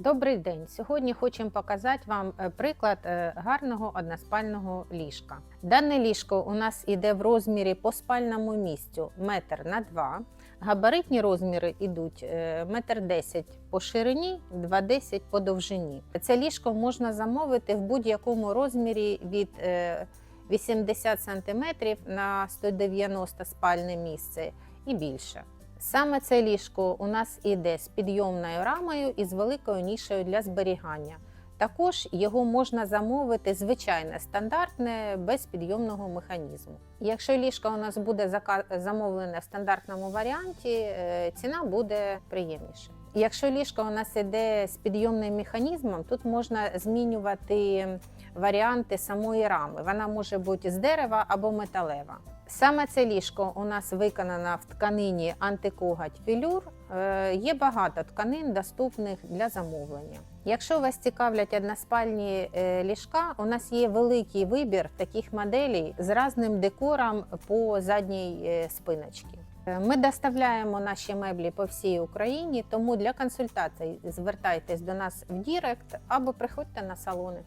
Добрий день! Сьогодні хочемо показати вам е, приклад е, гарного односпального ліжка. Дане ліжко у нас іде в розмірі по спальному місцю метр на 2. Габаритні розміри йдуть е, метр 10 по ширині, 2,10 по довжині. Це ліжко можна замовити в будь-якому розмірі від е, 80 см на 190 спальне місце і більше. Саме це ліжко у нас іде з підйомною рамою і з великою нішею для зберігання. Також його можна замовити звичайне стандартне без підйомного механізму. Якщо ліжко у нас буде замовлене в стандартному варіанті, е, ціна буде приємніша. Якщо ліжко у нас іде з підйомним механізмом, тут можна змінювати варіанти самої рами. Вона може бути з дерева або металева. Саме це ліжко у нас виконано в тканині антикогать філюр. Е, Є багато тканин, доступних для замовлення. Якщо вас цікавлять односпальні е, ліжка, у нас є великий вибір таких моделей з різним декором по задній е, спиночці. Ми доставляємо наші меблі по всій Україні, тому для консультацій звертайтесь до нас в Дірект або приходьте на салони.